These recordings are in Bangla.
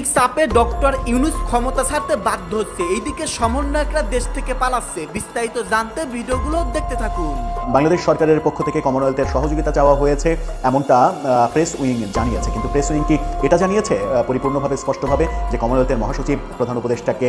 রাজনৈতিক চাপে ডক্টর ইউনুস ক্ষমতা ছাড়তে বাধ্য হচ্ছে। এইদিকে সমন্বয়করা দেশ থেকে পালাচ্ছে। বিস্তারিত জানতে ভিডিওগুলো দেখতে থাকুন। বাংলাদেশ সরকারের পক্ষ থেকে কমনওয়েলথের সহযোগিতা চাওয়া হয়েছে এমনটা প্রেস উইং জানিয়েছে। কিন্তু প্রেস উইং কি এটা জানিয়েছে? পরিপূর্ণভাবে স্পষ্টভাবে যে কমনওয়েলথের মহাসচিব প্রধান উপদেষ্টাকে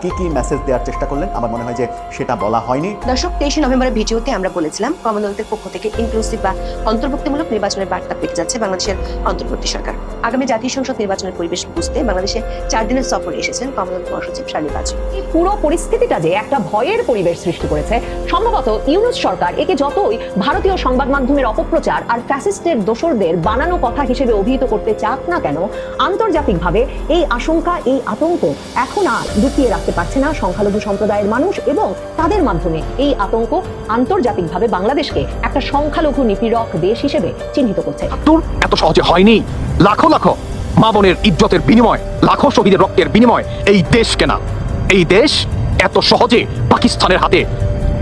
কি কি মেসেজ দেওয়ার চেষ্টা করলেন? আমার মনে হয় যে সেটা বলা হয়নি। দর্শক তেইশে নভেম্বরের ভিডিওতে আমরা বলেছিলাম কমনওয়েলথের পক্ষ থেকে ইনক্লুসিভ বা অন্তর্ভুক্তিমূলক নির্বাচনের বার্তা পেতে যাচ্ছে বাংলাদেশের অন্তর্বর্তী সরকার। আগামী জাতীয় সংসদ নির্বাচনের পরিবেশ বুঝতে বাংলাদেশে চার দিনের সফরে এসেছেন কমনওয়েলথ মহাসচিব বাজু। এই পুরো পরিস্থিতিটা যে একটা ভয়ের পরিবেশ সৃষ্টি করেছে, সম্ভবত ইউনুস সরকার একে যতই ভারতীয় সংবাদ মাধ্যমের অপপ্রচার আর ফ্যাসিস্টের বানানো কথা হিসেবে অভিহিত করতে চাক না কেন, আন্তর্জাতিকভাবে এই আশঙ্কা, এই আতঙ্ক এখন আর লুকিয়ে রাখতে পারছে না সংখ্যালঘু সম্প্রদায়ের মানুষ এবং তাদের মাধ্যমে এই আতঙ্ক আন্তর্জাতিকভাবে বাংলাদেশকে একটা সংখ্যালঘু নিপীড়ক দেশ হিসেবে চিহ্নিত করছে। এত সহজে হয়নি। লাখো লাখো। মা বোনের ইজ্জতের বিনিময়, লাখো শহীদের রক্তের বিনিময় এই দেশ কেনা। এই দেশ এত সহজে পাকিস্তানের হাতে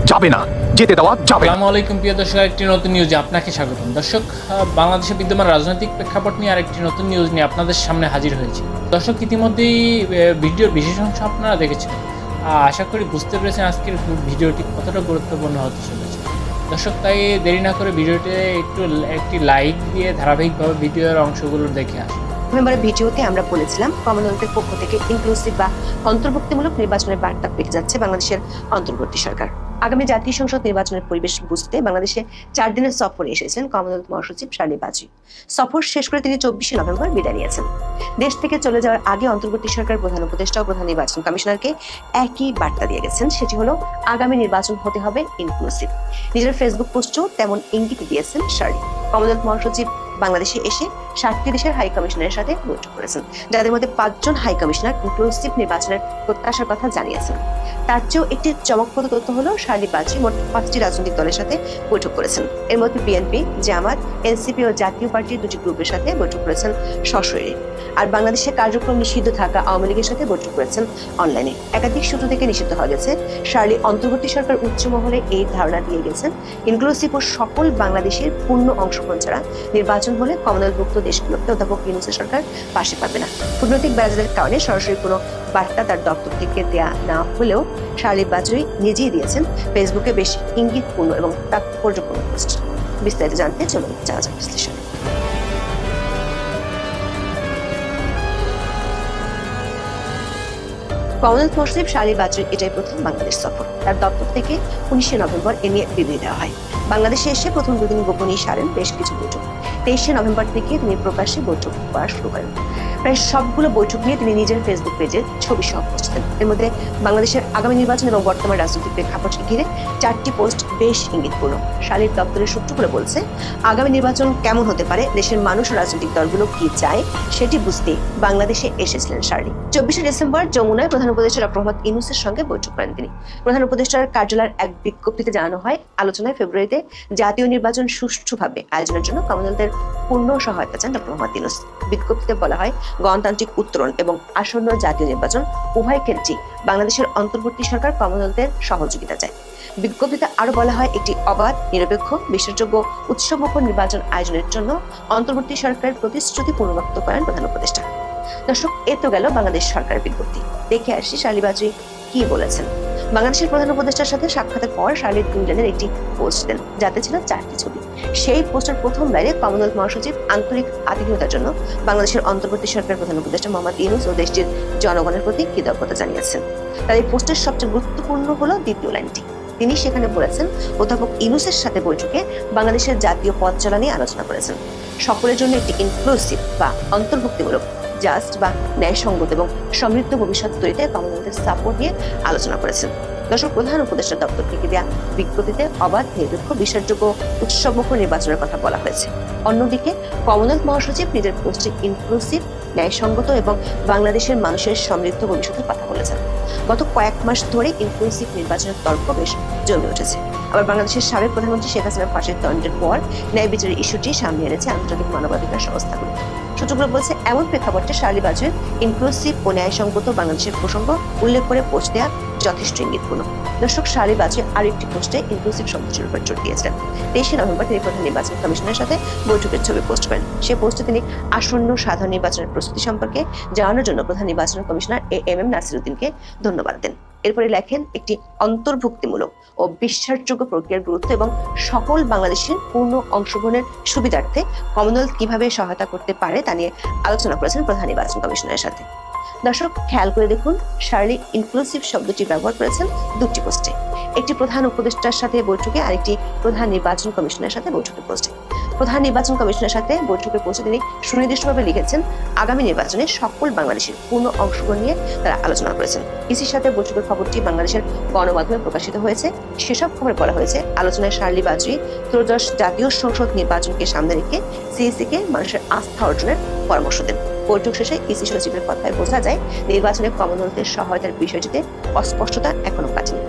যাবে না, যেতে দেওয়া যাবে আসসালামু আলাইকুম প্রিয় দর্শক একটি নতুন নিউজে আপনাকে স্বাগতম। দর্শক বাংলাদেশে বিদ্যমান রাজনৈতিক প্রেক্ষাপট নিয়ে আরেকটি নতুন নিউজ নিয়ে আপনাদের সামনে হাজির হয়েছে। দর্শক, ইতিমধ্যেই ভিডিওর বিশেষ অংশ আপনারা দেখেছেন। আশা করি বুঝতে পেরেছেন আজকের ভিডিওটি কতটা গুরুত্বপূর্ণ হতে চলেছে। দর্শক, তাই দেরি না করে ভিডিওটি একটু, একটি লাইক দিয়ে ধারাবাহিকভাবে ভিডিওর অংশগুলো দেখে আসুন। নভেম্বরের ভিডিওতে আমরা বলেছিলাম কমনওয়েলথের পক্ষ থেকে ইনক্লুসিভ বা অন্তর্ভুক্তিমূলক নির্বাচনের বার্তা পেতে যাচ্ছে বাংলাদেশের অন্তর্বর্তী সরকার। আগামী জাতীয় সংসদ নির্বাচনের পরিবেশ বুঝতে বাংলাদেশে চার দিনের সফরে এসেছেন কমনওয়েলথ মহাসচিব শালী বাজি। সফর শেষ করে তিনি চব্বিশে নভেম্বর বিদায় নিয়েছেন। দেশ থেকে চলে যাওয়ার আগে অন্তর্বর্তী সরকার প্রধান উপদেষ্টা ও প্রধান নির্বাচন কমিশনারকে একই বার্তা দিয়ে গেছেন, সেটি হলো, আগামী নির্বাচন হতে হবে ইনক্লুসিভ নিজের ফেসবুক পোস্টেও তেমন ইঙ্গিত দিয়েছেন শার্লি কমনওয়েলথ মহাসচিব বাংলাদেশে এসে সাতটি দেশের হাই কমিশনারের সাথে বৈঠক করেছেন, যাদের মধ্যে পাঁচজন হাই কমিশনার ইনক্লুসিভ নির্বাচনের প্রত্যাশার কথা জানিয়েছেন। তার চেয়েও একটি চমকপ্রদ তথ্য হলো শার্লি বাজি মোট পাঁচটি রাজনৈতিক দলের সাথে বৈঠক করেছেন। এর মধ্যে বিএনপি, জামাত, এনসিপি ও জাতীয় পার্টির দুটি গ্রুপের সাথে বৈঠক করেছেন সশরীরে। আর বাংলাদেশে কার্যক্রম নিষিদ্ধ থাকা আওয়ামী লীগের সাথে বৈঠক করেছেন অনলাইনে। একাধিক সূত্র থেকে নিষিদ্ধ হওয়া গেছে শার্লি অন্তর্বর্তী সরকার উচ্চ মহলে এই ধারণা দিয়ে গেছেন, ইনক্লুসিভ ও সকল বাংলাদেশের পূর্ণ অংশগ্রহণ ছাড়া নির্বাচন হলে কমনওয়েলভুক্ত দেশগুলোকে অধ্যাপক ইউনুসের সরকার পাশে পাবে না। কূটনৈতিক ব্যারাজের কারণে সরাসরি কোনো বার্তা তার দপ্তর থেকে দেয়া না হলেও শার্লি বাজুই নিজেই দিয়েছেন ফেসবুকে বেশ ইঙ্গিতপূর্ণ এবং তাৎপর্যপূর্ণ পোস্ট। বিস্তারিত জানতে চলুন যাওয়া যাক বিশ্লেষণ। কমনওয়েলথ মহাসচিব শালি বাজুর এটাই প্রথম বাংলাদেশ সফর। তার দপ্তর থেকে উনিশে নভেম্বর এ নিয়ে বিবৃতি দেওয়া হয়। বাংলাদেশে এসে প্রথম দুদিন গোপনীয় সারেন বেশ কিছু বৈঠক। তেইশে নভেম্বর থেকে তিনি প্রকাশ্যে বৈঠক করা শুরু করেন। প্রায় সবগুলো বৈঠক নিয়ে তিনি নিজের ফেসবুক পেজে ছবি সহ পোস্ট এর মধ্যে বাংলাদেশের আগামী নির্বাচন এবং বর্তমান রাজনৈতিক প্রেক্ষাপটকে ঘিরে চারটি পোস্ট বেশ ইঙ্গিতপূর্ণ। শালীর দপ্তরের সূত্রগুলো বলছে, আগামী নির্বাচন কেমন হতে পারে, দেশের মানুষ ও রাজনৈতিক দলগুলো কি চায়, সেটি বুঝতে বাংলাদেশে এসেছিলেন শার্লি চব্বিশে ডিসেম্বর যমুনায় প্রধান উপদেষ্টা ডক্টর মোহাম্মদ ইনুসের সঙ্গে বৈঠক করেন তিনি। প্রধান উপদেষ্টার কার্যালয়ের এক বিজ্ঞপ্তিতে জানানো হয়, আলোচনায় ফেব্রুয়ারিতে জাতীয় নির্বাচন সুষ্ঠুভাবে আয়োজনের জন্য কমনওয়েলথের পূর্ণ সহায়তা চান ডক্টর মোহাম্মদ ইনুস বিজ্ঞপ্তিতে বলা হয়, গণতান্ত্রিক উত্তরণ এবং আসন্ন জাতীয় নির্বাচন উভয় ক্ষেত্রেই বাংলাদেশের অন্তর্বর্তী সরকার কমনওয়েলথের সহযোগিতা চায়। বিজ্ঞপ্তিতে আরও বলা হয়, একটি অবাধ, নিরপেক্ষ, বিশ্বাসযোগ্য উৎসবমুখর নির্বাচন আয়োজনের জন্য অন্তর্বর্তী সরকারের প্রতিশ্রুতি পুনর্ব্যক্ত করেন প্রধান উপদেষ্টা। দর্শক, এ তো গেল বাংলাদেশ সরকারের বিজ্ঞপ্তি। দেখে আসি শালিবাজি কি বলেছেন। বাংলাদেশের প্রধান উপদেষ্টার সাথে সাক্ষাতের পর শালিদ ইংল্যান্ডের একটি পোস্ট দেন, যাতে ছিল চারটি ছবি। সেই পোস্টের প্রথম লাইনে কমনওয়েলথ মহাসচিব আন্তরিক আতিথেয়তার জন্য বাংলাদেশের অন্তর্বর্তী সরকার প্রধান উপদেষ্টা মোহাম্মদ ইউনুস ও দেশটির জনগণের প্রতি কৃতজ্ঞতা জানিয়েছেন। তার এই পোস্টের সবচেয়ে গুরুত্বপূর্ণ হলো দ্বিতীয় লাইনটি। তিনি সেখানে বলেছেন, অধ্যাপক ইনুসের সাথে বৈঠকে বাংলাদেশের জাতীয় পথ চলা নিয়ে আলোচনা করেছেন। সকলের জন্য একটি ইনক্লুসিভ বা অন্তর্ভুক্তিমূলক জাস্ট বা ন্যায়সঙ্গত এবং সমৃদ্ধ ভবিষ্যৎ তৈরিতে কমনওয়েলথের সাপোর্ট নিয়ে আলোচনা করেছেন। দর্শক, প্রধান উপদেষ্টা দপ্তর থেকে দেওয়া বিজ্ঞপ্তিতে অবাধ, নিরপেক্ষ, বিশ্বাসযোগ্য উৎসবমুখর নির্বাচনের কথা বলা হয়েছে। অন্যদিকে, কমনওয়েলথ মহাসচিব নিজের পোস্টে ইনক্লুসিভ ন্যায়সঙ্গত এবং বাংলাদেশের মানুষের সমৃদ্ধ ভবিষ্যতের কথা বলেছেন। গত কয়েক মাস ধরে ইনক্লুসিভ নির্বাচনের তর্ক বেশ জমে উঠেছে। আবার বাংলাদেশের সাবেক প্রধানমন্ত্রী শেখ হাসিনার ফাঁসির দণ্ডের পর ন্যায় বিচারের ইস্যুটি সামনে এনেছে আন্তর্জাতিক মানবাধিকার সংস্থাগুলো। সূত্রগুলো বলছে, এমন প্রেক্ষাপটে শার্লি বাজুয়ের ইনক্লুসিভ ও ন্যায়সঙ্গত বাংলাদেশের প্রসঙ্গ উল্লেখ করে পোস্ট দেওয়া যথেষ্ট ইঙ্গিতপূর্ণ। দর্শক সারি বাজে আরও একটি পোস্টে ইনক্লুসিভ শব্দটির উপর জোর দিয়েছিলেন তেইশে নভেম্বর তিনি প্রধান নির্বাচন কমিশনের সাথে বৈঠকের ছবি পোস্ট করেন। সে পোস্টে তিনি আসন্ন সাধারণ নির্বাচনের প্রস্তুতি সম্পর্কে জানানোর জন্য প্রধান নির্বাচন কমিশনার এ এম এম নাসিরুদ্দিনকে ধন্যবাদ দেন। এরপরে লেখেন একটি অন্তর্ভুক্তিমূলক ও বিশ্বাসযোগ্য প্রক্রিয়ার গুরুত্ব এবং সকল বাংলাদেশের পূর্ণ অংশগ্রহণের সুবিধার্থে কমনওয়েলথ কীভাবে সহায়তা করতে পারে তা নিয়ে আলোচনা করেছেন প্রধান নির্বাচন কমিশনের সাথে। দর্শক, খেয়াল করে দেখুন শার্লি ইনক্লুসিভ শব্দটি ব্যবহার করেছেন দুটি পোস্টে একটি প্রধান উপদেষ্টার সাথে বৈঠকে আরেকটি প্রধান নির্বাচন কমিশনের সাথে বৈঠকে পোস্টে প্রধান নির্বাচন কমিশনের সাথে বৈঠকে পৌঁছে তিনি সুনির্দিষ্টভাবে লিখেছেন, আগামী নির্বাচনে সকল বাংলাদেশের পূর্ণ অংশগ্রহণ নিয়ে তারা আলোচনা করেছেন। ইসির সাথে বৈঠকের খবরটি বাংলাদেশের গণমাধ্যমে প্রকাশিত হয়েছে। সেসব খবরে বলা হয়েছে, আলোচনায় শার্লি বাজরি, ত্রয়োদশ জাতীয় সংসদ নির্বাচনকে সামনে রেখে সিইসিকে মানুষের আস্থা অর্জনের পরামর্শ দেন। বৈঠক শেষে ইসি সচিবের কথায় বোঝা যায়, নির্বাচনে কমনওয়েলথের সহায়তার বিষয়টিতে অস্পষ্টতা এখনও কাটেনি।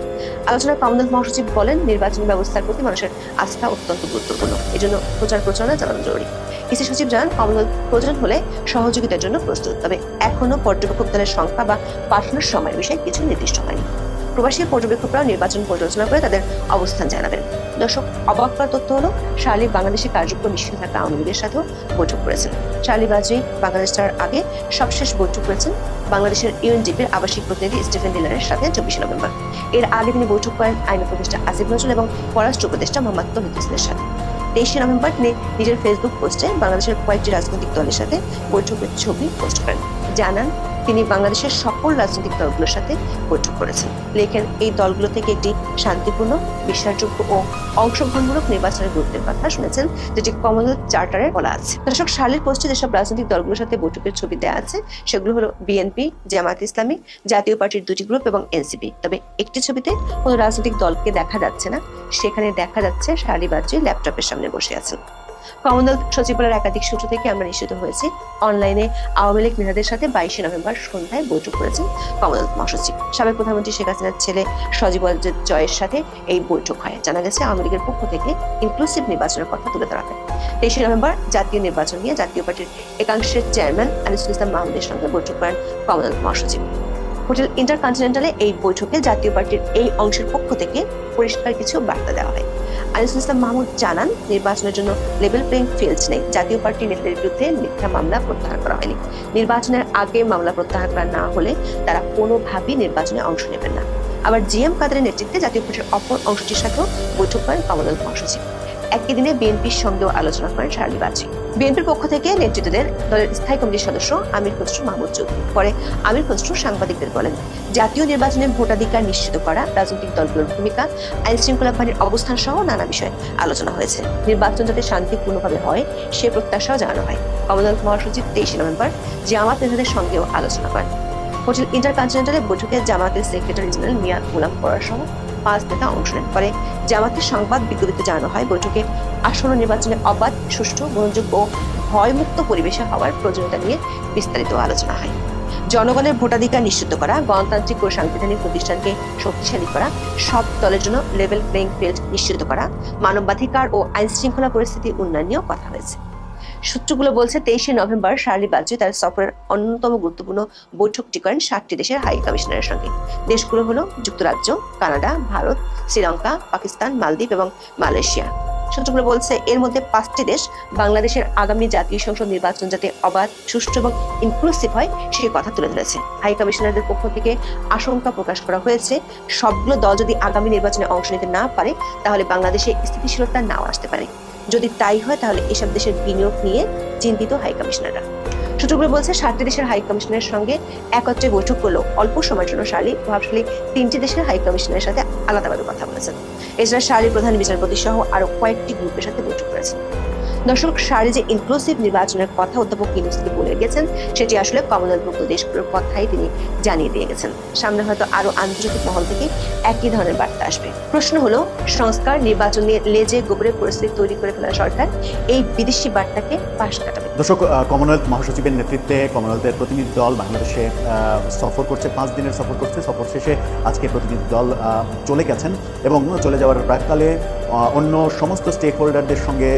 আলোচনায় কমনওয়েলথ মহাসচিব বলেন, নির্বাচনী ব্যবস্থার প্রতি মানুষের আস্থা অত্যন্ত গুরুত্বপূর্ণ। এই জন্য প্রচার প্রচারণা চালানো জরুরি। ইসি সচিব জানান, কমনওয়েলথ প্রয়োজন হলে সহযোগিতার জন্য প্রস্তুত, তবে এখনও পর্যবেক্ষক দলের সংখ্যা বা পাঠানোর সময় বিষয়ে কিছু নির্দিষ্ট হয়নি। প্রবাসী পর্যবেক্ষকরাও নির্বাচন পর্যালোচনা করে তাদের অবস্থান জানাবেন। দর্শক, অবাক করা তথ্য হলো শার্লি বাংলাদেশে কার্যক্রম নিষিদ্ধ থাকা আওয়ামী লীগের সাথেও বৈঠক করেছেন। শার্লি বাজরি বাংলাদেশ ছাড়ার আগে সবশেষ বৈঠক করেছেন বাংলাদেশের ইউএনডিপির আবাসিক প্রতিনিধি স্টিফেন ডিলারের সাথে চব্বিশে নভেম্বর। এর আগে তিনি বৈঠক করেন আইন উপদেষ্টা আসিফ নজরুল এবং পররাষ্ট্র উপদেষ্টা মোহাম্মদ তহিদ হোসেনের সাথে। তেইশে নভেম্বর তিনি নিজের ফেসবুক পোস্টে বাংলাদেশের কয়েকটি রাজনৈতিক দলের সাথে বৈঠকের ছবি পোস্ট করেন। জানান তিনি বাংলাদেশের সকল রাজনৈতিক দলগুলোর সাথে বৈঠক করেছেন। লেখেন, এই দলগুলো থেকে একটি শান্তিপূর্ণ, বিশ্বাসযোগ্য ও অংশগ্রহণমূলক নির্বাচনের গুরুত্বের কথা শুনেছেন, যেটি কমনওয়েলথ চার্টারে বলা আছে। দর্শক শার্লির পোস্টে যেসব রাজনৈতিক দলগুলোর সাথে বৈঠকের ছবি দেওয়া আছে, সেগুলো হলো বিএনপি জামাত ইসলামী, জাতীয় পার্টির দুটি গ্রুপ এবং এনসিপি তবে একটি ছবিতে কোনো রাজনৈতিক দলকে দেখা যাচ্ছে না, সেখানে দেখা যাচ্ছে শার্লি বাজ্রি ল্যাপটপের সামনে বসে আছেন। কমনওয়েলথ সচিবালয়ের একাধিক সূত্র থেকে আমরা নিশ্চিত হয়েছি, অনলাইনে আওয়ামী লীগ নেতাদের সাথে বাইশে নভেম্বর সন্ধ্যায় বৈঠক করেছেন কমনওয়েলথ মহাসচিব। সাবেক প্রধানমন্ত্রী শেখ হাসিনার ছেলে সজীব জয়ের সাথে এই বৈঠক হয়। জানা গেছে, আওয়ামী লীগের পক্ষ থেকে ইনক্লুসিভ নির্বাচনের কথা তুলে ধরা হয়। তেইশে নভেম্বর জাতীয় নির্বাচন নিয়ে জাতীয় পার্টির একাংশের চেয়ারম্যান আনিসুল ইসলাম মাহমুদের সঙ্গে বৈঠক করেন কমনওয়েলথ মহাসচিব। হোটেল ইন্টারকন্টিনেন্টালে এই বৈঠকে জাতীয় পার্টির এই অংশের পক্ষ থেকে পরিষ্কার কিছু বার্তা দেওয়া হয়। আনিসুল ইসলাম মাহমুদ জানান, নির্বাচনের জন্য লেভেল প্লেইং ফিল্ড নেই। জাতীয় পার্টি নেতাদের বিরুদ্ধে মিথ্যা মামলা প্রত্যাহার করা হয়নি। নির্বাচনের আগে মামলা প্রত্যাহার করা না হলে তারা কোনোভাবেই নির্বাচনে অংশ নেবেন না। আবার জিএম কাদের নেতৃত্বে জাতীয় পার্টির অপর অংশটির সাথেও বৈঠক করেন কমলনাথ মহাসচিব। একই দিনে বিএনপির সঙ্গেও আলোচনা করেন শার্লি বাজি বিএনপির পক্ষ থেকে নেতৃত্ব দেন দলের স্থায়ী কমিটির সদস্য আমির খসরু মাহমুদ চৌধুরী। পরে আমির খসরু সাংবাদিকদের বলেন, জাতীয় নির্বাচনে ভোটাধিকার নিশ্চিত করা রাজনৈতিক দলগুলোর ভূমিকা আইন শৃঙ্খলা বাহিনীর অবস্থান সহ নানা বিষয়ে আলোচনা হয়েছে। নির্বাচন যাতে শান্তিপূর্ণভাবে হয়, সে প্রত্যাশাও জানানো হয়। কমলনাথ মহাসচিব তেইশে নভেম্বর জামাত নেতাদের সঙ্গেও আলোচনা করেন। হোটেল ইন্টারকন্টিনেন্টালে বৈঠকে জামাতের সেক্রেটারি জেনারেল মিয়া গোলাম পরার সহ পাঁচ নেতা অংশ নেন পরে জামাতের সংবাদ বিজ্ঞপ্তিতে জানানো হয়। বৈঠকে আসন্ন নির্বাচনে অবাধ, সুষ্ঠু গ্রহণযোগ্য ও ভয়মুক্ত পরিবেশে হওয়ার প্রয়োজনীয়তা নিয়ে বিস্তারিত আলোচনা হয়। জনগণের ভোটাধিকার নিশ্চিত করা, গণতান্ত্রিক ও সাংবিধানিক প্রতিষ্ঠানকে শক্তিশালী করা, সব দলের জন্য লেভেল প্লেইং ফিল্ড নিশ্চিত করা, মানবাধিকার ও আইন শৃঙ্খলা পরিস্থিতি উন্নয়ন নিয়েও কথা হয়েছে সূত্রগুলো বলছে তেইশে নভেম্বর শার্লি বাজরি তার সফরের অন্যতম গুরুত্বপূর্ণ বৈঠকটি করেন সাতটি দেশের হাই কমিশনারের সঙ্গে। দেশগুলো হলো যুক্তরাজ্য, কানাডা, ভারত, শ্রীলঙ্কা, পাকিস্তান, মালদ্বীপ এবং মালয়েশিয়া। সূত্রগুলো বলছে এর মধ্যে পাঁচটি দেশ বাংলাদেশের আগামী জাতীয় সংসদ নির্বাচন যাতে অবাধ, সুষ্ঠু এবং ইনক্লুসিভ হয়, সেই কথা তুলে ধরেছে। হাই কমিশনারদের পক্ষ থেকে আশঙ্কা প্রকাশ করা হয়েছে, সবগুলো দল যদি আগামী নির্বাচনে অংশ নিতে না পারে, তাহলে বাংলাদেশে স্থিতিশীলতা নাও আসতে পারে। যদি তাই হয়, তাহলে এসব দেশের বিনিয়োগ নিয়ে চিন্তিত হাই কমিশনাররা। সূত্রগুলো বলছে, সাতটি দেশের হাই কমিশনের সঙ্গে একত্রে বৈঠক করলেও অল্প সময়ের জন্য শালি, প্রভাবশালী তিনটি দেশের হাই কমিশনের সাথে আলাদাভাবে কথা বলেছেন। এছাড়া শালি প্রধান বিচারপতি সহ আরও কয়েকটি গ্রুপের সাথে বৈঠক করেছেন। দর্শক, সারে যে ইনক্লুসিভ নির্বাচনের কথা অধ্যাপক ইউনুসকে বলে গেছেন, সেটি আসলে কমনওয়েলথভুক্ত দেশগুলোর কথাই তিনি জানিয়ে দিয়ে গেছেন। সামনে হয়তো আরও আন্তর্জাতিক মহল থেকে একই ধরনের বার্তা আসবে। প্রশ্ন হলো, সংস্কার, নির্বাচন নিয়ে লেজে গোবরে পরিস্থিতি তৈরি করে ফেলা সরকার এই বিদেশি বার্তাকে পাশ কাটাবে দর্শক কমনওয়েলথ মহাসচিবের নেতৃত্বে কমনওয়েলথের প্রতিনিধি দল বাংলাদেশে সফর করছে, পাঁচ দিনের সফর করছে। সফর শেষে আজকে প্রতিনিধি দল চলে গেছেন এবং চলে যাওয়ার প্রাককালে অন্য সমস্ত স্টেক হোল্ডারদের সঙ্গে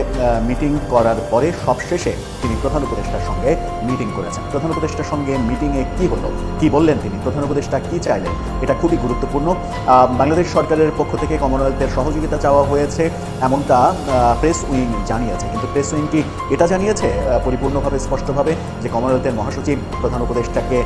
মিটিং করার পরে সবশেষে তিনি প্রধান উপদেষ্টার সঙ্গে মিটিং করেছেন। প্রধান উপদেষ্টার সঙ্গে মিটিংয়ে কি হলো? কি বললেন তিনি? প্রধান উপদেষ্টা কি চাইলেন? এটা খুবই গুরুত্বপূর্ণ। বাংলাদেশ সরকারের পক্ষ থেকে কমনওয়েলথের সহযোগিতা চাওয়া হয়েছে, এমনটা প্রেস উইং জানিয়েছে। কিন্তু প্রেস উইংটি এটা জানিয়েছে? পরিপূর্ণভাবে, স্পষ্টভাবে যে কমনওয়েলথের মহাসচিব, প্রধান উপদেষ্টাকে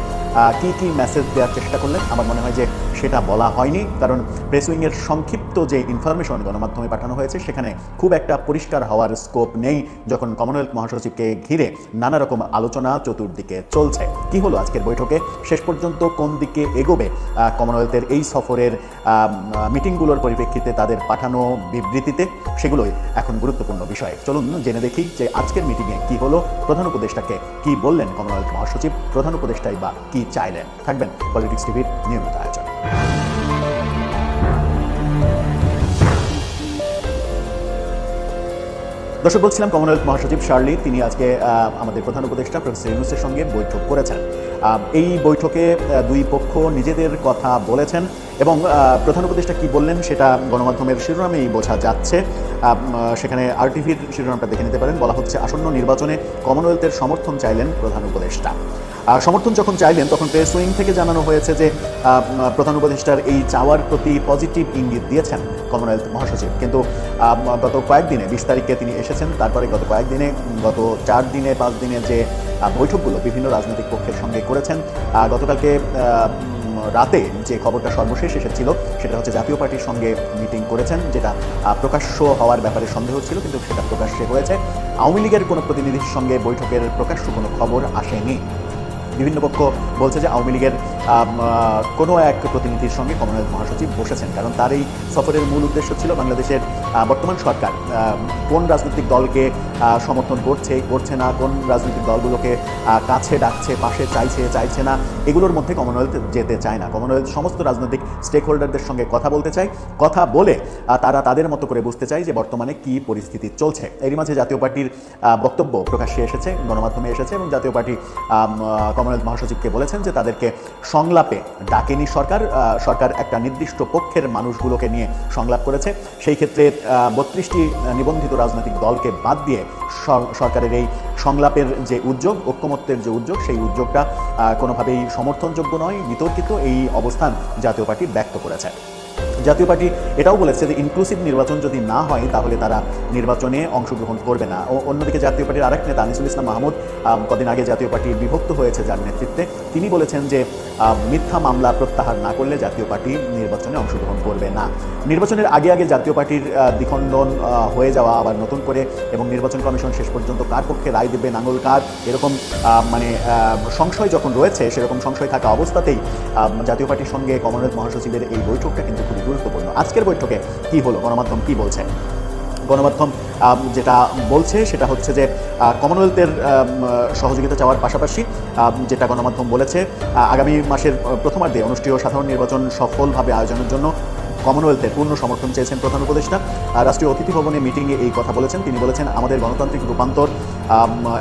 কী কি মেসেজ দেওয়ার চেষ্টা করলেন? আমার মনে হয় যে সেটা বলা হয়নি। কারণ প্রেস উইংয়ের সংক্ষিপ্ত যে ইনফরমেশন গণমাধ্যমে পাঠানো হয়েছে, সেখানে খুব একটা পরিষ্কার হওয়ার স্কোপ নেই যখন কমনওয়েলথ মহাসচিবকে ঘিরে নানা রকম আলোচনা চতুর্দিকে চলছে। কি হলো আজকের বৈঠকে? শেষ পর্যন্ত কোন দিকে এগোবে? কমনওয়েলথের এই সফরের মিটিংগুলোর পরিপ্রেক্ষিতে তাদের পাঠানো বিবৃতিতে? সেগুলোই এখন গুরুত্বপূর্ণ বিষয়। চলুন জেনে দেখি যে আজকের মিটিংয়ে কি হলো প্রধান উপদেষ্টাকে কি বললেন কমনওয়েলথ মহাসচিব? প্রধান উপদেষ্টাই বা কি চাইলেন? থাকবেন পলিটিক্স টিভির নিয়মিত আয়োজন। দর্শক, বলছিলাম কমনওয়েলথ মহাসচিব শার্লি, তিনি আজকে আমাদের প্রধান উপদেষ্টা প্রফেসর ইউনুসের সঙ্গে বৈঠক করেছেন। এই বৈঠকে দুই পক্ষ নিজেদের কথা বলেছেন। এবং প্রধান উপদেষ্টা কি বললেন সেটা গণমাধ্যমের শিরোনামেই বোঝা যাচ্ছে। সেখানে আরটিভির শিরোনামটা দেখে নিতে পারেন। বলা হচ্ছে, আসন্ন নির্বাচনে কমনওয়েলথের সমর্থন চাইলেন প্রধান উপদেষ্টা। সমর্থন যখন চাইলেন, তখন প্রেস উইং থেকে জানানো হয়েছে যে প্রধান উপদেষ্টার এই চাওয়ার প্রতি পজিটিভ ইঙ্গিত দিয়েছেন কমনওয়েলথ মহাসচিব। কিন্তু গত কয়েকদিনে, বিশ তারিখে তিনি এসেছেন। তারপরে গত কয়েকদিনে, গত চার দিনে, পাঁচ দিনে যে বৈঠকগুলো বিভিন্ন রাজনৈতিক পক্ষের সঙ্গে করেছেন গতকালকে রাতে যে খবরটা সর্বশেষ এসেছিল, সেটা হচ্ছে জাতীয় পার্টির সঙ্গে মিটিং করেছেন, যেটা প্রকাশ্য হওয়ার ব্যাপারে সন্দেহ ছিল, কিন্তু সেটা প্রকাশ্যে হয়েছে। আওয়ামী লীগের কোনো প্রতিনিধির সঙ্গে বৈঠকের প্রকাশ্য কোনো খবর আসেনি। বিভিন্ন পক্ষ বলছে যে আওয়ামী লীগের কোনো এক প্রতিনিধির সঙ্গে কমনওয়েলথ মহাসচিব বসেছেন, কারণ তার এই সফরের মূল উদ্দেশ্য ছিল বাংলাদেশের বর্তমান সরকার কোন রাজনৈতিক দলকে সমর্থন করছে করছে না, কোন রাজনৈতিক দলগুলোকে কাছে ডাকছে, পাশে চাইছে চাইছে না, এগুলোর মধ্যে কমনওয়েলথ যেতে চায় না। কমনওয়েলথ সমস্ত রাজনৈতিক স্টেক হোল্ডারদের সঙ্গে কথা বলতে চায়, কথা বলে তারা তাদের মতো করে বুঝতে চায় যে বর্তমানে কি পরিস্থিতি চলছে। এরই মাঝে জাতীয় পার্টির বক্তব্য প্রকাশ্যে এসেছে, গণমাধ্যমে এসেছে এবং জাতীয় পার্টি কমনওয়েলথ মহাসচিবকে বলেছেন যে তাদেরকে সংলাপে ডাকেনি সরকার সরকার একটা নির্দিষ্ট পক্ষের মানুষগুলোকে নিয়ে সংলাপ করেছে। সেই ক্ষেত্রে বত্রিশটি নিবন্ধিত রাজনৈতিক দলকে বাদ দিয়ে সরকারের এই সংলাপের যে উদ্যোগ, ঐক্যমত্যের যে উদ্যোগ, সেই উদ্যোগটা কোনোভাবেই সমর্থনযোগ্য নয়, বিতর্কিত এই অবস্থান জাতীয় পার্টি ব্যক্ত করেছে। জাতীয় পার্টি এটাও বলেছে যে ইনক্লুসিভ নির্বাচন যদি না হয়, তাহলে তারা নির্বাচনে অংশগ্রহণ করবে না। ও অন্যদিকে জাতীয় পার্টির আরেক নেতা আনিসুল ইসলাম মাহমুদ কদিন আগে জাতীয় পার্টি বিভক্ত হয়েছে যার নেতৃত্বে। তিনি বলেছেন যে মিথ্যা মামলা প্রত্যাহার না করলে জাতীয় পার্টি নির্বাচনে অংশগ্রহণ করবে না। নির্বাচনের আগে আগে জাতীয় পার্টির দ্বিখণ্ডন হয়ে যাওয়া আবার নতুন করে এবং নির্বাচন কমিশন শেষ পর্যন্ত কার পক্ষে রায় দেবে নাঙ্গল কার, এরকম মানে সংশয় যখন রয়েছে, সেরকম সংশয় থাকা অবস্থাতেই জাতীয় পার্টির সঙ্গে কমনওয়েলথ মহাসচিবের এই বৈঠকটা কিন্তু খুবই গুরুত্বপূর্ণ। আজকের বৈঠকে কি হলো? গণমাধ্যম কি বলছে? গণমাধ্যম যেটা বলছে সেটা হচ্ছে যে কমনওয়েলথের সহযোগিতা চাওয়ার পাশাপাশি যেটা গণমাধ্যম বলেছে আগামী মাসের প্রথমার্ধে অনুষ্ঠেয় সাধারণ নির্বাচন সফলভাবে আয়োজনের জন্য কমনওয়েলথের পূর্ণ সমর্থন চেয়েছেন প্রধান উপদেষ্টা। রাষ্ট্রীয় অতিথি ভবনে মিটিংয়ে এই কথা বলেছেন। তিনি বলেছেন, আমাদের গণতান্ত্রিক রূপান্তর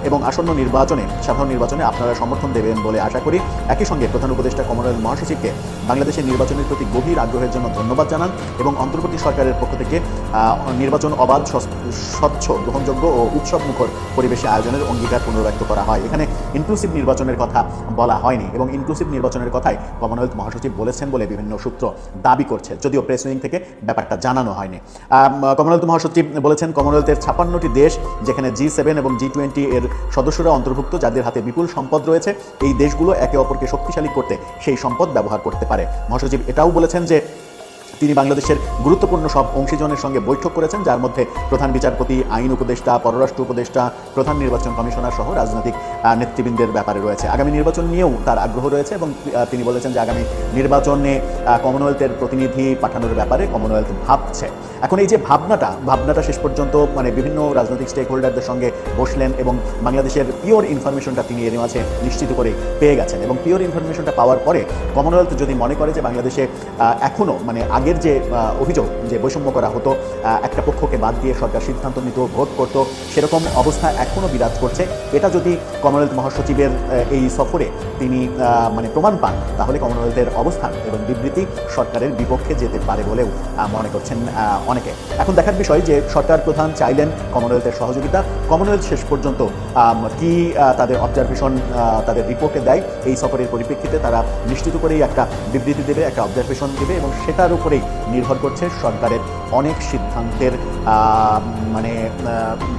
এবং আসন্ন নির্বাচনে, সাধারণ নির্বাচনে আপনারা সমর্থন দেবেন বলে আশা করি। একই সঙ্গে প্রধান উপদেষ্টা কমনওয়েলথ মহাসচিবকে বাংলাদেশের নির্বাচনের প্রতি গভীর আগ্রহের জন্য ধন্যবাদ জানান এবং অন্তর্বর্তী সরকারের পক্ষ থেকে নির্বাচন অবাধ স্বচ্ছ, গ্রহণযোগ্য ও উৎসব মুখর পরিবেশে আয়োজনের অঙ্গীকার পুনর্ব্যক্ত করা হয়। এখানে ইনক্লুসিভ নির্বাচনের কথা বলা হয়নি এবং ইনক্লুসিভ নির্বাচনের কথাই কমনওয়েলথ মহাসচিব বলেছেন বলে বিভিন্ন সূত্র দাবি করছে। যদিও প্রেস উইং থেকে ব্যাপারটা জানানো হয়নি। কমনওয়েলথ মহাসচিব বলেছেন, কমনওয়েলথের ছাপান্নটি দেশ, যেখানে জি সেভেন এবং জি টোয়েন্টি এর সদস্যরা অন্তর্ভুক্ত, যাদের হাতে বিপুল সম্পদ রয়েছে, এই দেশগুলো একে অপরকে শক্তিশালী করতে সেই সম্পদ ব্যবহার করতে পারে। মহাসচিব এটাও বলেছেন যে তিনি বাংলাদেশের গুরুত্বপূর্ণ সব অংশীজনের সঙ্গে বৈঠক করেছেন যার মধ্যে প্রধান বিচারপতি আইন উপদেষ্টা পররাষ্ট্র উপদেষ্টা প্রধান নির্বাচন কমিশনার সহ রাজনৈতিক নেতৃবৃন্দের ব্যাপারে রয়েছে। আগামী নির্বাচন নিয়েও তার আগ্রহ রয়েছে এবং তিনি বলেছেন যে আগামী নির্বাচনে কমনওয়েলথের প্রতিনিধি পাঠানোর ব্যাপারে কমনওয়েলথ ভাবছে। এখন এই যে ভাবনাটা ভাবনাটা শেষ পর্যন্ত মানে বিভিন্ন রাজনৈতিক স্টেক হোল্ডারদের সঙ্গে বসলেন এবং বাংলাদেশের পিওর ইনফরমেশনটা তিনি এর মাঝে নিশ্চিত করে পেয়ে গেছেন এবং পিওর ইনফরমেশনটা পাওয়ার পরে কমনওয়েলথ যদি মনে করে যে বাংলাদেশে আহ, এখনও মানে আগের যে অভিযোগ যে বৈষম্য করা হতো একটা পক্ষকে বাদ দিয়ে সরকার সিদ্ধান্ত নিত ভোট করত, সেরকম অবস্থা এখনও বিরাজ করছে। এটা যদি কমনওয়েলথ মহাসচিবের এই সফরে তিনি মানে প্রমাণ পান, তাহলে কমনওয়েলথের অবস্থান এবং বিবৃতি সরকারের বিপক্ষে যেতে পারে বলেও মনে করছেন অনেকে। এখন দেখার বিষয় যে সরকার প্রধান চাইলেন কমনওয়েলথের সহযোগিতা কমনওয়েলথ শেষ পর্যন্ত কি তাদের অবজারভেশন তাদের রিপোর্টে দেয়, এই সফরের পরিপ্রেক্ষিতে তারা নিশ্চিত করেই একটা বিবৃতি দেবে, একটা অবজারভেশন দেবে এবং সেটার উপরেই নির্ভর করছে সরকারের অনেক সিদ্ধান্তের মানে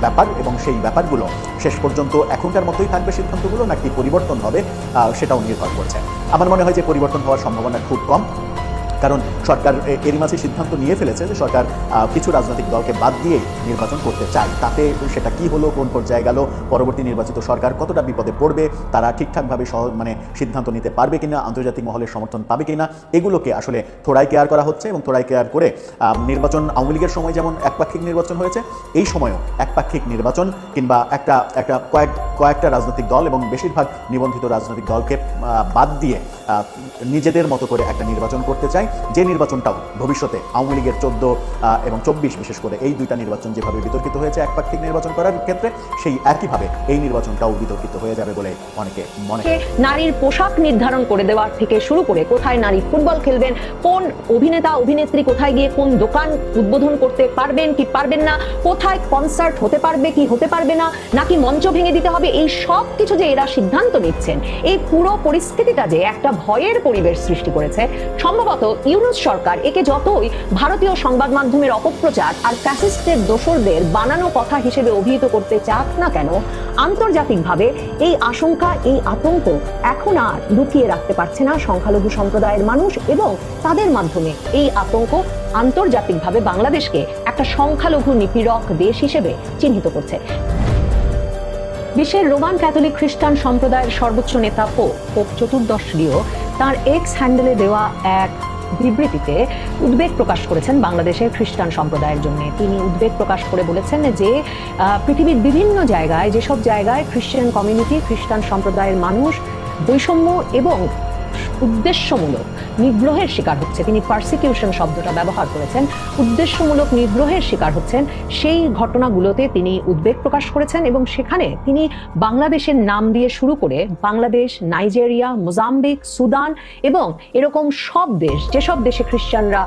ব্যাপার এবং সেই ব্যাপারগুলো শেষ পর্যন্ত এখনকার মতোই থাকবে সিদ্ধান্তগুলো নাকি পরিবর্তন হবে সেটাও নির্ভর করছে। আমার মনে হয় যে পরিবর্তন হওয়ার সম্ভাবনা খুব কম। কারণ সরকার এরই মাঝে সিদ্ধান্ত নিয়ে ফেলেছে যে সরকার কিছু রাজনৈতিক দলকে বাদ দিয়ে নির্বাচন করতে চায়। তাতে সেটা কি হলো, কোন পর্যায়ে গেল, পরবর্তী নির্বাচিত সরকার কতটা বিপদে পড়বে, তারা ঠিকঠাকভাবে সহ মানে সিদ্ধান্ত নিতে পারবে কিনা, আন্তর্জাতিক মহলের সমর্থন পাবে কিনা, এগুলোকে আসলে থোড়াই কেয়ার করা হচ্ছে এবং থোড়াই কেয়ার করে নির্বাচন, আওয়ামী লীগের সময় যেমন একপাক্ষিক নির্বাচন হয়েছে, এই সময়ও একপাক্ষিক নির্বাচন কিংবা একটা একটা কয়েক, কয়েকটা রাজনৈতিক দল এবং বেশিরভাগ নিবন্ধিত রাজনৈতিক দলকে বাদ দিয়ে নিজেদের মতো করে একটা নির্বাচন করতে চায়। যে নির্বাচনটাও ভবিষ্যতে আওয়ামী লীগের চোদ্দ এবং চব্বিশ বিশেষ করে এই দুইটা নির্বাচন যেভাবে বিতর্কিত হয়েছে, একপাক্ষিক নির্বাচন করার ক্ষেত্রে সেই একইভাবে এই নির্বাচনটাও বিতর্কিত হয়ে যাবে বলে অনেকে মনে নারীর পোশাক নির্ধারণ করে দেওয়ার থেকে শুরু করে কোথায় নারী ফুটবল খেলবেন, কোন অভিনেতা, অভিনেত্রী কোথায় গিয়ে কোন দোকান উদ্বোধন করতে পারবেন কি পারবেন না, কোথায় কনসার্ট হতে পারবে কি হতে পারবে না, নাকি মঞ্চ ভেঙে দিতে হবে, এই সব কিছু যে এরা সিদ্ধান্ত নিচ্ছেন, এই পুরো পরিস্থিতিটা যে একটা ভয়ের পরিবেশ সৃষ্টি করেছে, সম্ভবত ইউনুস সরকার, একে যতই ভারতীয় সংবাদ মাধ্যমের অপপ্রচার আর ফ্যাসিস্টের দোসরদের বানানো কথা হিসেবে অভিহিত করতে চাক না কেন, আন্তর্জাতিকভাবে এই আশঙ্কা, এই আতঙ্ক এখন আর লুকিয়ে রাখতে পারছে না সংখ্যালঘু সম্প্রদায়ের মানুষ এবং তাদের মাধ্যমে। এই আতঙ্ক আন্তর্জাতিকভাবে বাংলাদেশকে একটা সংখ্যালঘু নিপীড়ক দেশ হিসেবে চিহ্নিত করছে। বিশ্বের রোমান ক্যাথলিক খ্রিস্টান সম্প্রদায়ের সর্বোচ্চ নেতা পোপ পোপ চতুর্দশ লিও তার এক্স হ্যান্ডেলে দেওয়া এক বিবৃতিতে উদ্বেগ প্রকাশ করেছেন বাংলাদেশের খ্রিস্টান সম্প্রদায়ের জন্য। তিনি উদ্বেগ প্রকাশ করে বলেছেন যে পৃথিবীর বিভিন্ন জায়গায়, যেসব জায়গায় খ্রিস্টান কমিউনিটি, খ্রিস্টান সম্প্রদায়ের মানুষ বৈষম্য এবং উদ্দেশ্যমূলক নিগ্রহের শিকার হচ্ছে। তিনি পার্সিকিউশন শব্দটা ব্যবহার করেছেন। উদ্দেশ্যমূলক নিগ্রহের শিকার হচ্ছেন। সেই ঘটনাগুলোতে তিনি উদ্বেগ প্রকাশ করেছেন এবং সেখানে তিনি বাংলাদেশের নাম দিয়ে শুরু করে বাংলাদেশ, নাইজেরিয়া, মোজাম্বিক, সুদান এবং এরকম সব দেশ, যেসব দেশে খ্রিস্টানরা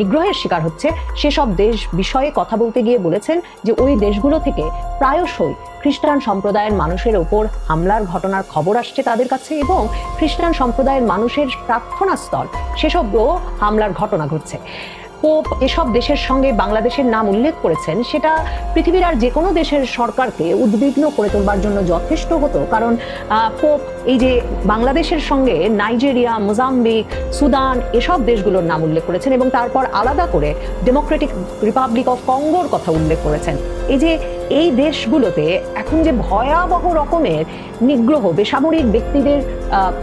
নিগ্রহের শিকার হচ্ছে, সেসব দেশ বিষয়ে কথা বলতে গিয়ে বলেছেন যে ওই দেশগুলো থেকে প্রায়শই খ্রিস্টান সম্প্রদায়ের মানুষের ওপর হামলার ঘটনার খবর আসছে তাদের কাছে এবং খ্রিস্টান সম্প্রদায়ের মানুষের প্রার্থনা স্থল। সেসবও হামলার ঘটনা ঘটছে। পোপ এসব দেশের সঙ্গে বাংলাদেশের নাম উল্লেখ করেছেন, সেটা পৃথিবীর আর যে কোনো দেশের সরকারকে উদ্বিগ্ন করে তোলবার জন্য যথেষ্ট হতো। কারণ পোপ এই যে বাংলাদেশের সঙ্গে নাইজেরিয়া, মোজাম্বিক, সুদান এসব দেশগুলোর নাম উল্লেখ করেছেন এবং তারপর আলাদা করে ডেমোক্রেটিক রিপাবলিক অফ কঙ্গোর কথা উল্লেখ করেছেন। এই যে এই দেশগুলোতে এখন যে ভয়াবহ রকমের নিগ্রহ, বেসামরিক ব্যক্তিদের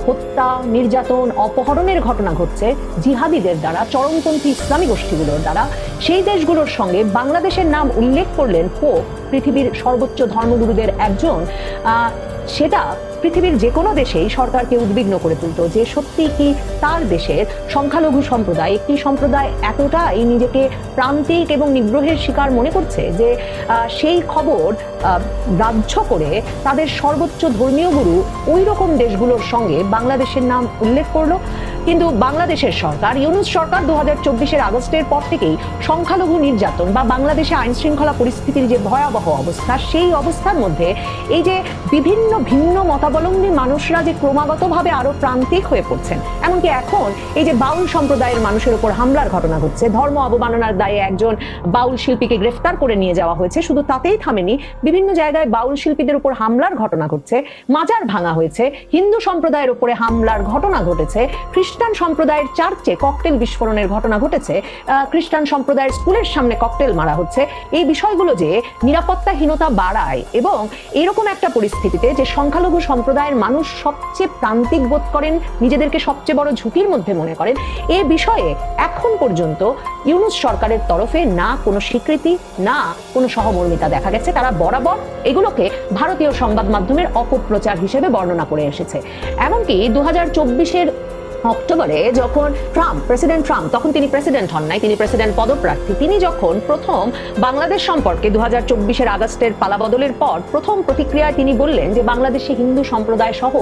হত্যা, নির্যাতন, অপহরণের ঘটনা ঘটছে জিহাদিদের দ্বারা, চরমপন্থী ইসলামী গোষ্ঠীগুলোর দ্বারা, সেই দেশগুলোর সঙ্গে বাংলাদেশের নাম উল্লেখ করলেন পোপ, পৃথিবীর সর্বোচ্চ ধর্মগুরুদের একজন। সেটা পৃথিবীর যে কোনো দেশেই সরকারকে উদ্বিগ্ন করে তুলত যে সত্যি কি তার দেশের সংখ্যালঘু সম্প্রদায় একটি সম্প্রদায় এতটাই নিজেকে প্রান্তিক এবং নিগ্রহের শিকার মনে করছে যে সেই খবর গ্রাহ্য করে তাদের সর্বোচ্চ ধর্মীয় গুরু ওই রকম দেশগুলোর সঙ্গে বাংলাদেশের নাম উল্লেখ করল। কিন্তু বাংলাদেশের সরকার, ইউনুস সরকার দু হাজার চব্বিশের আগস্টের পর থেকেই সংখ্যালঘু নির্যাতন বা বাংলাদেশে আইন শৃঙ্খলা পরিস্থিতির যে ভয়াবহ অবস্থা, সেই অবস্থার মধ্যে এই যে বিভিন্ন ভিন্ন মতাবলম্বী মানুষরা যে ক্রমাগতভাবে আরও প্রান্তিক হয়ে পড়ছেন, এমনকি এখন এই যে বাউল সম্প্রদায়ের মানুষের উপর হামলার ঘটনা ঘটছে, ধর্ম অবমাননার দায়ে একজন বাউল শিল্পীকে গ্রেফতার করে নিয়ে যাওয়া হয়েছে, শুধু তাতেই থামেনি, বিভিন্ন জায়গায় বাউল শিল্পীদের উপর হামলার ঘটনা ঘটছে, মাজার ভাঙা হয়েছে, হিন্দু সম্প্রদায়ের উপরে হামলার ঘটনা ঘটেছে খ্রিস্টান সম্প্রদায়ের চার্চে ককটেল বিস্ফোরণের ঘটনা ঘটেছে। খ্রিস্টান সম্প্রদায়ের স্কুলের সামনে ককটেল মারা হচ্ছে। এই বিষয়গুলো যে নিরাপত্তাহীনতা বাড়ায় এবং এরকম একটা পরিস্থিতিতে যে সংখ্যালঘু সম্প্রদায়ের মানুষ সবচেয়ে প্রান্তিক বোধ করেন, নিজেদেরকে সবচেয়ে বড় ঝুঁকির মধ্যে মনে করেন, এ বিষয়ে এখন পর্যন্ত ইউনুস সরকারের তরফে না কোনো স্বীকৃতি, না কোনো সহমর্মিতা দেখা গেছে। তারা বরাবর এগুলোকে ভারতীয় সংবাদ মাধ্যমের অপপ্রচার হিসেবে বর্ণনা করে এসেছে। এমনকি দু হাজার চব্বিশের অক্টোবরে যখন ট্রাম্প, প্রেসিডেন্ট ট্রাম্প, তখন তিনি প্রেসিডেন্ট হন নাই, তিনি প্রেসিডেন্ট পদপ্রার্থী। তিনি যখন প্রথম বাংলাদেশ সম্পর্কে দু হাজার চব্বিশের আগস্টের পালাবদলের পর প্রথম প্রতিক্রিয়ায় তিনি বললেন যে বাংলাদেশে হিন্দু সম্প্রদায় সহ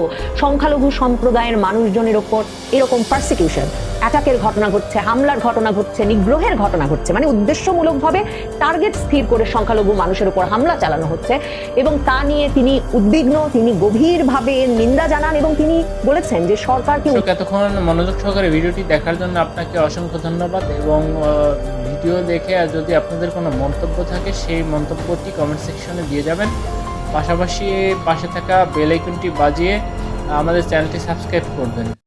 সংখ্যালঘু সম্প্রদায়ের মানুষজনের ওপর এরকম পারসিকিউশন অ্যাটাকের ঘটনা ঘটছে, হামলার ঘটনা ঘটছে, নিগ্রহের ঘটনা ঘটছে মানে উদ্দেশ্যমূলকভাবে টার্গেট স্থির করে সংখ্যালঘু মানুষের উপর হামলা চালানো হচ্ছে এবং তা নিয়ে তিনি উদ্বিগ্ন, তিনি গভীরভাবে নিন্দা জানান এবং তিনি বলেছেন যে সরকারকে এতক্ষণ মনোযোগ সহকারে ভিডিওটি দেখার জন্য আপনাকে অসংখ্য ধন্যবাদ এবং ভিডিও দেখে যদি আপনাদের কোনো মন্তব্য থাকে, সেই মন্তব্যটি কমেন্ট সেকশনে দিয়ে যাবেন। পাশাপাশি পাশে থাকা বেল আইকনটি বাজিয়ে আমাদের চ্যানেলটি সাবস্ক্রাইব করবেন।